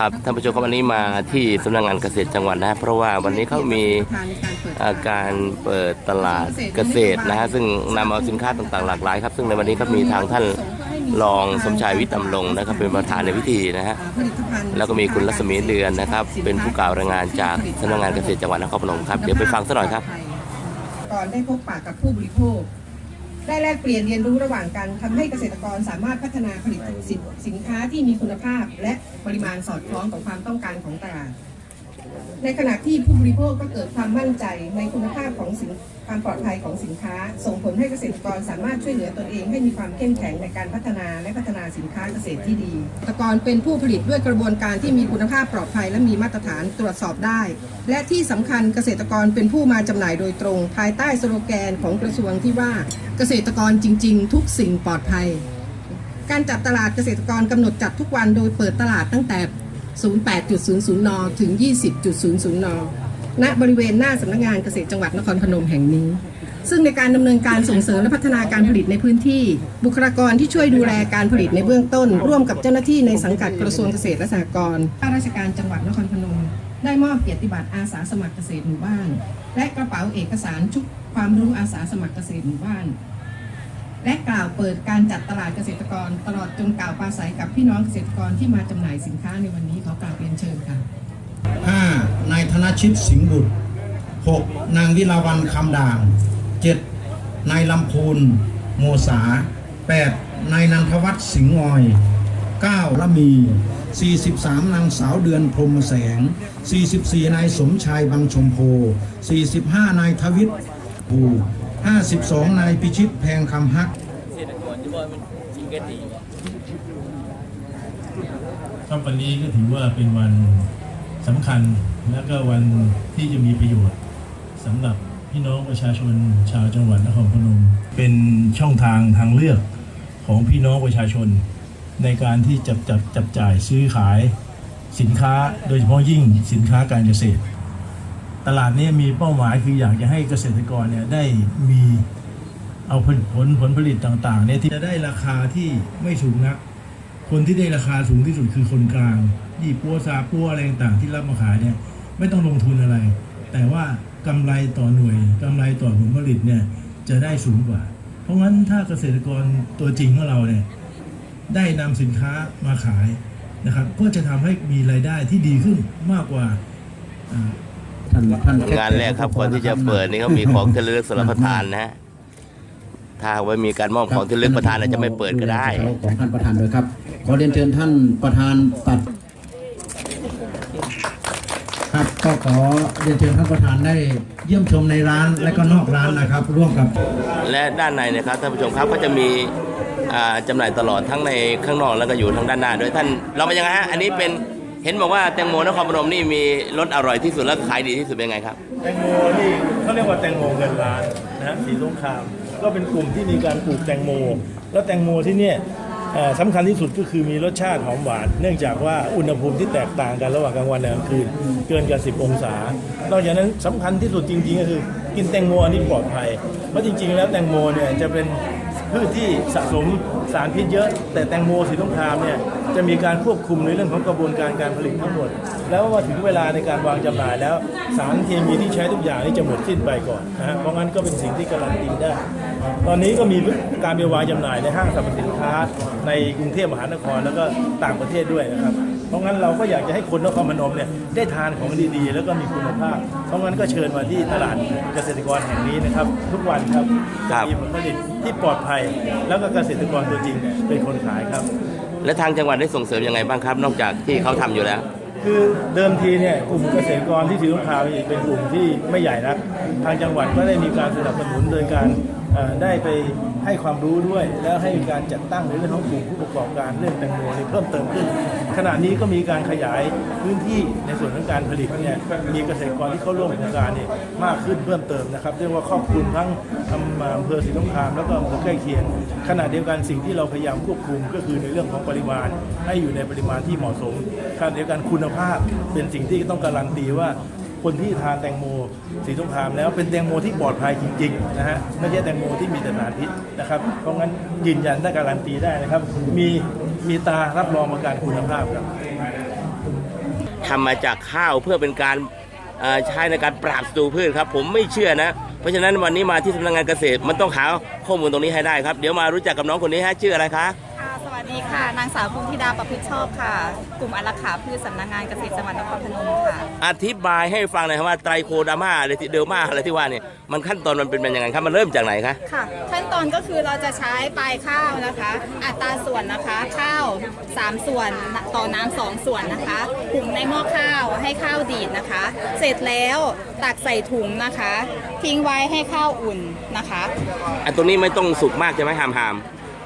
ครับท่านผู้ชมครับวันนี้มาที่สำนักงานเกษตรจังหวัดนะ เพราะว่าวันนี้เขามีอาการเปิดตลาดเกษตรนะฮะซึ่งนำเอาสินค้าต่างๆหลากหลายครับ ซึ่งในวันนี้ก็มีทางท่านรองสมชายวิทย์ดำรงนะครับเป็นประธานในพิธีนะฮะแล้วก็มีคุณรัศมีเดือนนะครับ เป็นผู้กล่าวรายงานจากสำนักงานเกษตรจังหวัดนครพนมครับเดี๋ยวไปฟังสักหน่อยครับก่อนได้พบปะกับผู้บริโภค ได้แลกเปลี่ยนเรียนรู้ระหว่างกันทำให้เกษตรกรสามารถพัฒนาผลิตสินสินค้าที่มีคุณภาพ และปริมาณสอดคล้องกับความต้องการของตลาด ในขณะที่ผู้บริโภคก็เกิดความมั่นใจในคุณภาพของสินความปลอดภัยของสินค้า ส่งผลให้เกษตรกรสามารถช่วยเหลือตนเองให้มีความเข้มแข็งในการพัฒนาและพัฒนาสินค้าเกษตรที่ดีเกษตรกรเป็นผู้ผลิตด้วยกระบวนการที่มีคุณภาพปลอดภัยและมีมาตรฐานตรวจสอบได้ และที่สำคัญเกษตรกรเป็นผู้มาจำหน่ายโดยตรง ภายใต้สโลแกนของกระทรวงที่ว่าเกษตรกรจริง ๆ ทุกสิ่งปลอดภัย การจัดตลาดเกษตรกรกำหนดจัดทุกวันโดยเปิดตลาดตั้งแต่ 08.00 น ถึง 20.00 น ณ บริเวณหน้าสำนักงานเกษตรจังหวัดนครพนมแห่งนี้ ซึ่งในการดำเนินการส่งเสริมและพัฒนาการผลิตในพื้นที่ บุคลากรที่ช่วยดูแลการผลิตในเบื้องต้น ร่วมกับเจ้าหน้าที่ในสังกัดกระทรวงเกษตรและสหกรณ์ข้าราชการจังหวัดนครพนม ได้มอบเกียรติบัตรอาสาสมัครเกษตรหมู่บ้าน และกระเป๋าเอกสารชุดความรู้อาสาสมัครเกษตรหมู่บ้าน และกล่าวเปิดการจัดตลาดเกษตรกร ตลอดจนกล่าวปราศัยกับพี่น้องเกษตรกรที่มาจำหน่ายสินค้าในวันนี้ขอกราบเรียนเชิญค่ะ 5. นายธนชิตสิงห์บุตร 6. นางวิลาวันคำด่าง 7. นายลำพูนโมสา 8. นายนันทวัฒน์สิงห์งอย 9. ละมี 43 นางสาวเดือนพรมแสง 44 นายสมชายบางชมโพ 45 นายทวิทย์ภู 52 นายพิชิตแพงคำฮักครับวันนี้ก็ถือว่าเป็นวันสำคัญและก็วันที่จะมีประโยชน์สำหรับพี่น้องประชาชนชาวจังหวัดนครพนม เป็นช่องทางทางเลือกของพี่น้องประชาชน ในการที่จะจับจับจ่ายซื้อขายสินค้าโดยเฉพาะยิ่งสินค้าการเกษตร ตลาดนี้มีเป้าหมายคืออยากจะให้เกษตรกรเนี่ยได้มีเอาผลผลผลผลิตต่างๆเนี่ยที่จะได้ราคาที่ไม่สูงนัก คนที่ได้ราคาสูงที่สุดคือคนกลางยี่ปัวซาปัวอะไรต่างๆที่รับมาขายเนี่ยไม่ต้องลงทุนอะไร แต่ว่ากำไรต่อหน่วยกำไรต่อผลผลิตเนี่ยจะได้สูงกว่า เพราะงั้นถ้าเกษตรกรตัวจริงของเราเนี่ยได้นำสินค้ามาขายนะครับก็จะทำให้มีรายได้ที่ดีขึ้นมากกว่า ท่านท่านงานแรกครับก่อนที่จะเปิดนี่เขามีของที่ระลึกสำหรับประธานนะฮะถ้าหากว่ามีการมอบของที่ระลึกประธานอาจจะไม่เปิดก็ได้ของท่านประธานด้วยครับขอเรียนเชิญท่านประธานตัดครับก็ขอเรียนเชิญท่านประธานได้เยี่ยมชมในร้านและก็นอกร้านนะครับ ร่วมกับ และด้านในนะครับท่านผู้ชมครับก็จะมีอ่าจำหน่ายตลอดทั้งในข้างนอกแล้วก็อยู่ทางด้านหน้าด้วยท่านเราเป็นยังไงฮะอันนี้เป็น เห็นบอกว่าแตงโมนครพนมนี่มีรสอร่อยที่สุดและขายดีที่สุดเป็นไงครับ แตงโมนี่เขาเรียกว่าแตงโมเงินล้านนะฮะสีสงคราม ก็เป็นกลุ่มที่มีการปลูกแตงโม แล้วแตงโมที่เนี่ยเอ่อสำคัญที่สุดก็คือมีรสชาติหอมหวาน เนื่องจากว่าอุณหภูมิที่แตกต่างกันระหว่างกลางวันและกลางคืนเกินกว่า 10 องศานอกจากนั้นสำคัญที่สุดจริงๆ ก็คือ กินแตงโมอันนี้ปลอดภัยเพราะจริงๆ แล้วแตงโมเนี่ยจะเป็น พืชที่สะสมสารพิษเยอะ แต่แตงโมสีสงครามเนี่ยจะมีการควบคุมในเรื่องของกระบวนการการผลิตทั้งหมด แล้วว่าถึงเวลาในการวางจำหน่ายแล้ว สารเคมีที่ใช้ทุกอย่างนี่จะหมดสิ้นไปก่อนนะฮะเพราะงั้นก็เป็นสิ่งที่การันตีได้ ตอนนี้ก็มีการไปวางจำหน่ายในห้างสรรพสินค้า ในกรุงเทพมหานครแล้วก็ต่างประเทศด้วยนะครับ ราะงั้นเราก็อยากจะให้คนนครพนมเนี่ยได้ทานของดีๆ แล้วก็มีคุณภาพ เพราะงั้นก็เชิญมาที่ตลาดเกษตรกรแห่งนี้นะครับ ทุกวันครับครัจะบมีผลผลิตที่ปลอดภัย แล้วก็เกษตรกรตัวจริงเป็นคนขายครับ และทางจังหวัดได้ส่งเสริมยังไงบ้างครับ นอกจากที่เขาทำอยู่แล้วคือเดิมทีเนี่ยกลุ่มเกษตรกรที่ถือสงครามนี่เป็นกลุ่มที่ไม่ใหญ่นักทางจังหวัดก็ได้มีการสนับสนุนโดยการเอ่อได้ไป ให้ความรู้ด้วย แล้วให้มีการจัดตั้งในเรื่องของกลุ่มผู้ประกอบการเรื่องแตงโมนี่เพิ่มเติมขึ้น ขณะนี้ก็มีการขยายพื้นที่ในส่วนของการผลิตเนี่ยมีเกษตรกรที่เข้าร่วมโครงการเนี่ยมากขึ้นเพิ่มเติมนะครับเรียกว่าครอบคลุมทั้งอำเภอศรีสงครามแล้วก็อำเภอใกล้เคียง ขณะเดียวกันสิ่งที่เราพยายามควบคุมก็คือในเรื่องของปริมาณให้อยู่ในปริมาณที่เหมาะสมขณะเดียวกันคุณภาพเป็นสิ่งที่ต้องการันตีว่า คนที่ทานแตงโมสีสงครามแล้วเป็นแตงโมที่ปลอดภัยจริงๆนะฮะไม่ใช่แตงโมที่มีแต่สารพิษนะครับเพราะงั้นยืนยันได้การันตีได้นะครับ มีมีตารับรองประกันคุณภาพครับทำมาจากข้าวเพื่อเป็นการใช้ในการปราบศัตรูพืชครับ ผมไม่เชื่อนะ เพราะฉะนั้นวันนี้มาที่สำนักงานเกษตรมันต้องหาข้อมูลตรงนี้ให้ได้ครับ เดี๋ยวมารู้จักกับน้องคนนี้ฮะชื่ออะไรคะ ดีค่ะ นางสาวพงธิดาประพฤติชอบค่ะ กลุ่มอารักขาพืชสำนักงานเกษตรจังหวัดนครพนมค่ะ อธิบายให้ฟังหน่อยครับว่าไตรโคดามาอะไรที่เดอร์มาอะไรที่ว่าเนี่ยมันขั้นตอนมันเป็นยังไงครับมันเริ่มจากไหนคะ ค่ะ ขั้นตอนก็คือเราจะใช้ปลายข้าวนะคะ อัตราส่วนนะคะข้าว 3 ส่วนต่อน้ำสองส่วนนะคะหุงในหม้อข้าวให้ข้าวดีดนะคะ เสร็จแล้วตักใส่ถุงนะคะ ทิ้งไว้ให้ข้าวอุ่นนะคะ อันตรงนี้ไม่ต้องสุกมากใช่ไหมหามหาม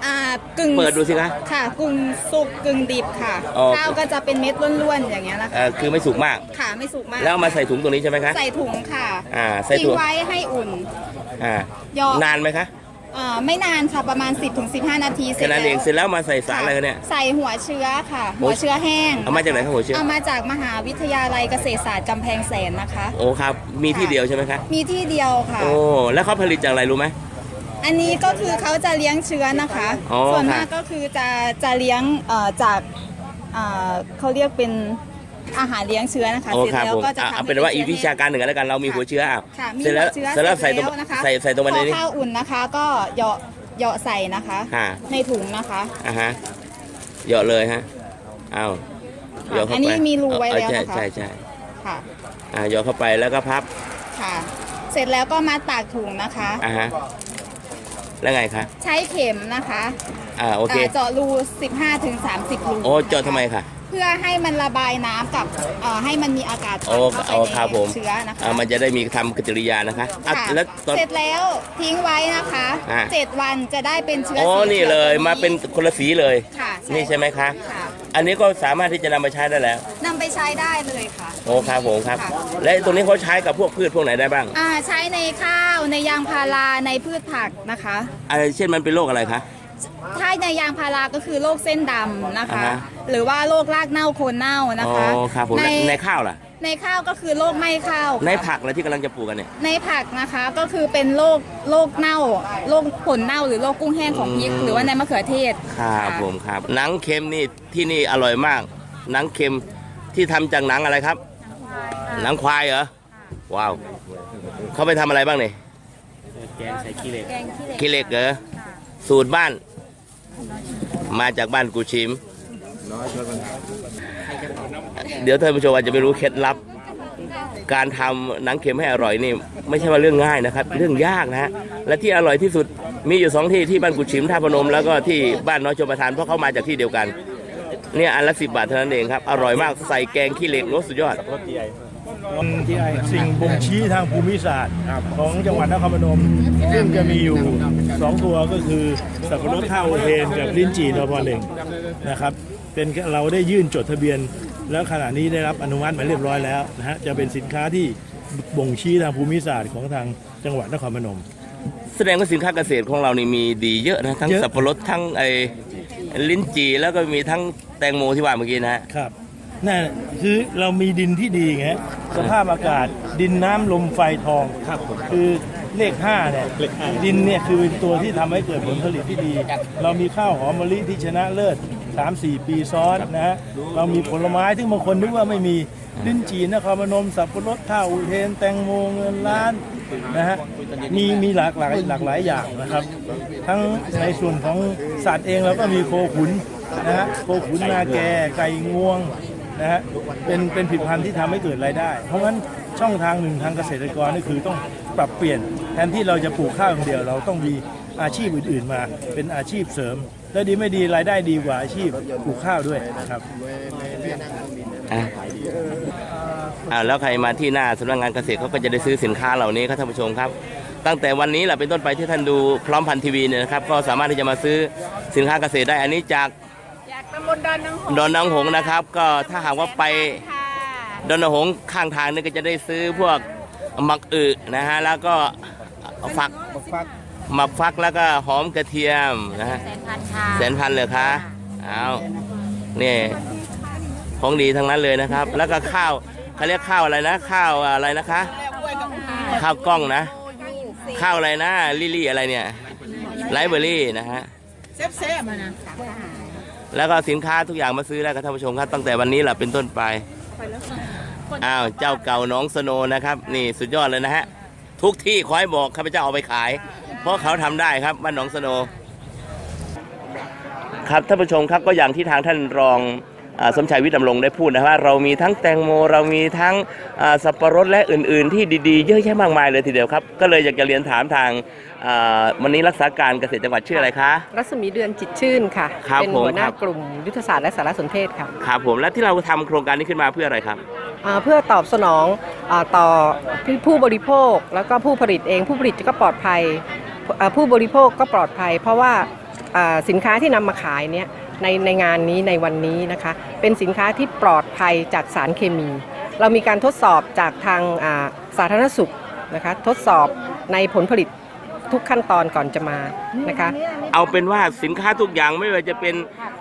อ่ากึ่งเปิดดูสิคะ ค่ะกึ่งสุกกึ่งดิบค่ะอ๋อ ข้าวก็จะเป็นเม็ดล้วนๆอย่างเงี้ยนะเอ่คะอคือไม่สุกมาก ค่ะไม่สุกมากแล้วเอามาใส่ถุงตรงนี้ใช่ไหมคะ ใส่ถุงค่ะอ่าใส่ทิ้ถุงงไว้ให้อุ่น อ่าย่อนานไหมคะเอ่อไม่นานค่ะประมาณ 10-15 นาทีเสร็แค่จนั้นเองเสร็จแล้วมาใส่สารอะไรคะเนี่ย ใส่หัวเชื้อค่ะ โอ้ หัวเชื้อแห้งเอามาจากไหนครับหัวเชื้อเอามาจากมหาวิทยาลัยเกษตรศาสตร์กำแพงแสนนะคะ โอ้ครับ มีที่เดียวใช่ไหมคะ มีที่เดียวค่ะ โอ้แล้วเขาผลิตจากอะไรรู้ไหม อันนี้ก็คือเขาจะเลี้ยงเชื้อนะคะ อ๋อส่วนมากค่ะ ก็คือจะจะเลี้ยงเอ่อจากเอ่อเขาเรียกเป็นอาหารเลี้ยงเชื้อนะคะโอ้เสร็จครับแล้วผมก็จะอะทำเอาให้เป็นว่าอีชื้วิชาการหนึ่งแล้วกันเรามีหัวเชื้ออะค่ะมีเสร็จแล้วหัวเชื้อเสร็จแล้วใส่ตรงแล้วนะคะใส่ใส่ตรงมันพในอนี้ ข้าวอุ่นนะคะ ก็เหยาะเหยาะใส่นะคะ ค่ะ ในถุงนะคะอะฮะเหยาะเลยฮะเอาเหยาะเข้าอันไปนี้มีรูไว้เอาแล้วใช่นะคะใช่ใช่ค่ะอะเหยาะเข้าไปแล้วก็พับค่ะ เสร็จแล้วก็มาตากถุงนะคะ อะฮะ แล้วไงคะใช้เข็มนะคะอ่าโอเคอ่าเจาะรู 15ถึง30รูโอ้เจาะทำไมคะเพื่อให้มันระบายน้ำกับเอ่อให้มันมีอากาศโอ้ผ่านเอาเข้าครับไปผมในเชื้อนะคะอ่ามันจะได้มีทำกริยานะคะอะค่ะแล้วตอน เสร็จแล้วทิ้งไว้นะคะอ่า เจ็ดวันจะได้เป็นเชื้อโอ้สีนี่ขีวเลยตรงมาเป็นคนละสีเลย ค่ะนี่ใช่ไหมคะ ค่ะ อันนี้ก็สามารถที่จะนำมาใช้ได้แล้วนำไปใช้ได้เลยค่ะโอ้ครับผมครับค่ะและตรงนี้เขาใช้กับพวกพืชพวกไหนได้บ้างอ่าใช้ในข้าวในยางพาราในพืชผักนะคะ อะไรเช่นมันเป็นโรคอะไรคะ ถ้าในยางพาราก็คือโรคเส้นดำนะคะ อ่าฮะ หรือว่าโรครากเน่าโคนเน่านะอ๋อคะ ครับผมในและในข้าวล่ะ ในข้าวก็คือโรคไหม้ข้าวค่ะในผักอะไรที่กำลังจะปลูกกันเนี่ย ในผักนะคะก็คือเป็นโรคโรคเน่าโรคผลเน่าหรือโรคกุ้งแห้งของพริกอืมหรือว่าในมะเขือเทศครับะผมครับหนังเค็มนี่ที่นี่อร่อยมาก หนังเค็มที่ทำจากหนังอะไรครับ หนังควายเหรอ ว้าว เขาไปทำอะไรบ้างเนี่ยแกงใส่ขี้เหล็กขี้เหล็กเหรอสูตรบ้าน มาจากบ้านกูชิม เดี๋ยวท่านผู้ชมอาจจะไม่รู้เคล็ดลับ การทำหนังเค็มให้อร่อยนี่ ไม่ใช่ว่าเรื่องง่ายนะครับ เรื่องยากนะฮะและที่อร่อยที่สุดมีอยู่สองที่ที่บ้านกุชิมท่าพนมแล้วก็ที่บ้านน้อยชมประทานเพราะเขามาจากที่เดียวกันเนี่ยอันละสิบบาทเท่านั้นเองครับอร่อยมากใส่แกงขี้เหล็กรสสุดยอด สิ่งบ่งชี้ทางภูมิศาสตร์ของจังหวัดนครพนม ซึ่งจะมีอยู่สองตัวก็คือสับปะรดท่าโอเทนกับลิ้นจี่นพเล็งนะครับเป็นเราได้ยื่นจดทะเบียน แล้วขณะนี้ได้รับอนุมัติมาเรียบร้อยแล้วนะฮะจะเป็นสินค้าที่บ่งชี้ทางภูมิศาสตร์ของทางจังหวัดนครพนม แสดงว่าสินค้าเกษตรของเรานี่มีดีเยอะนะทั้งเยอะ สับปะรดทั้งไอ้ลิ้นจี่แล้วก็มีทั้งแตงโมที่ว่าเมื่อกี้นะฮะ ครับนั่นคือเรามีดินที่ดีไงสภาพอากาศ ดินน้ำลมไฟทองครับคือเลข5เนี่ยดินเนี่ยคือเป็นตัวที่ทำให้เกิดผลผลิตที่ดี เรามีข้าวหอมมะลิที่ชนะเลิศ 3-4 ปีซ้อนนะฮะเรามีผลไม้ที่บางคนนึกว่าไม่มีลิ้นจีนครพนมสับปะรดข้าวอุเทน แตงโมเงินล้านนะฮะมีมีหลากหลายหลากหลายอย่างนะครับ ทั้งในส่วนของสัตว์เองเราก็มีโคขุนนะฮะโคขุนนาแกไก่งวงนะฮะเป็นเป็นผลิตภัณฑ์ที่ทำให้เกิดรายได้ เพราะงั้นช่องทางหนึ่งทางเกษตรกรนี่คือต้องปรับเปลี่ยนแทนที่เราจะปลูกข้าวอย่างเดียว เราต้องมีอาชีพอื่น ๆ มาเป็นอาชีพเสริม และดีไม่ดีรายได้ดีกว่าอาชีพปลูกข้าวด้วยนะครับ อะอ่าแล้วใครมาที่หน้าสำนักงานเกษตรเขาก็จะได้ซื้อสินค้าเหล่านี้ครับท่านผู้ชมครับ ตั้งแต่วันนี้แหละเป็นต้นไปที่ท่านดูพร้อมพันทีวีเนี่ยนะครับก็สามารถที่จะมาซื้อสินค้าเกษตรได้อันนี้จากจากตำบลดอนนางหงดอนนางหงส์นะครับ ก็ถ้าหากว่าไป ค่ะดอนนางหงส์ข้างทางนี่ก็จะได้ซื้อพวกหมักอึนะฮะแล้วก็ฝัก หมักฟักแล้วก็หอมกระเทียมนะฮะแสนพันค่ะแสนพันเลยคะเอานี่ของดีทั้งนั้นเลยนะครับ แล้วก็ข้าวเขาเรียกข้าวอะไรนะ ข้าวอะไรนะคะ ข้าวกล้องนะ ข้าวอะไรนะลิลี่อะไรเนี่ยไลฟ์เบอรี่นะฮะเซฟเซฟมานะแล้วก็สินค้าทุกอย่างมาซื้อได้ครับท่านผู้ชมครับตั้งแต่วันนี้แหละเป็นต้นไปอ้าวเจ้าเก่าน้องสโนว์นะครับ นี่สุดยอดเลยนะฮะทุกที่ขอให้บอกข้าพเจ้าเอาไปขายเพ ราะเขาทำได้ครับบ้านหนองสโนว์ครับท่านผู้ชมครับก็อย่างที่ทางท่านรองอาสมชายวิทย์ดำรงได้พูดนะว่าเรามีทั้งแตงโมเรามีทั้งอ่าสับปะรดและอื่น ๆ ที่ดีๆ เยอะแยะมากมายเลยทีเดียวครับ ก็เลยอยากจะเรียนถามทางอ่าวันนี้รักษาการเกษตรจังหวัดชื่ออะไรคะ รัศมีเดือนจิตชื่นค่ะครับเป็นผมหัวหน้าครับกลุ่มยุทธศาสตร์และสารสนเทศค่ะครับผมและที่เราทำโครงการนี้ขึ้นมาเพื่ออะไรครับอ่าเพื่อตอบสนองอาต่อผู้บริโภค แล้วก็ผู้ผลิตเองผู้ผลิตก็ปลอดภัยอ่า ผู้บริโภคก็ปลอดภัย เพราะว่าอ่าสินค้าที่นำมาขายเนี่ยในในงานนี้ในวันนี้นะคะ เป็นสินค้าที่ปลอดภัยจากสารเคมี เรามีการทดสอบจากทางอ่าสาธารณสุขนะคะทดสอบในผลผลิตทุกขั้นตอนก่อนจะมานะคะ เอาเป็นว่าสินค้าทุกอย่างไม่ว่าจะเป็น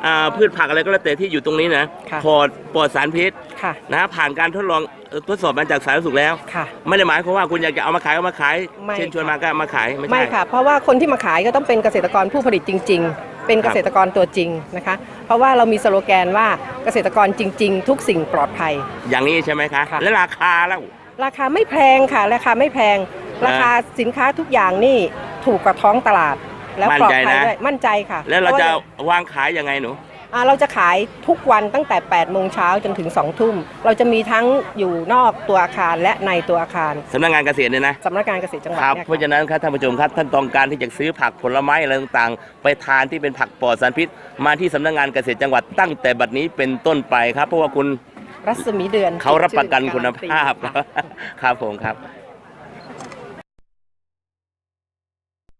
อ่าพืชผักอะไรก็แล้วแต่ที่อยู่ตรงนี้นะค่ะปลอดปลอดสารพิษค่ะนะผ่านการทดลองเอ่อ ทดสอบมาจากสาธารณสุขแล้ว ค่ะ ไม่ได้หมายความว่าคุณอยากจะเอามาขายก็มาขายไม่ เชิญชวนมาก็มาขายไม่ไม่ใช่ค่ะ เพราะว่าคนที่มาขายก็ต้องเป็นเกษตรกรผู้ผลิตจริง ๆ เป็นเกษตรกรตัวจริงนะคะ เพราะว่าเรามีสโลแกนว่าเกษตรกรจริง ๆ ทุกสิ่งปลอดภัย อย่างนี้ใช่ไหมคะ ค่ะ และราคาแล้ว ราคาไม่แพงค่ะ ราคาไม่แพง ราคาสินค้าทุกอย่างนี่ถูกกว่าท้องตลาด แล้วปลอดภัยด้วยมั่นใจค่ะแล้วเราพจะว่วางขายยังไงหนูอ่า เราจะขายทุกวันตั้งแต่ 8 โมงเช้าจนถึง 2 ทุ่ม เราจะมีทั้งอยู่นอกตัวอาคารและในตัวอาคารสำนักงานเกษตรเนี่ยนะสำนักงานเกษตรจังหวัดครับเนี่ยเพราะฉะนั้นครับท่านผู้ชมครับท่านต้องการที่จะซื้อผักผลไม้อะไรต่างๆ ไปทานที่เป็นผักปลอดสารพิษ มาที่สำนักงานเกษตรจังหวัดตั้งแต่บัดนี้เป็นต้นไปครับเพราะว่าคุณรัศมีเดือนเขารับประกันคุณภาพการันตีครับผมครับ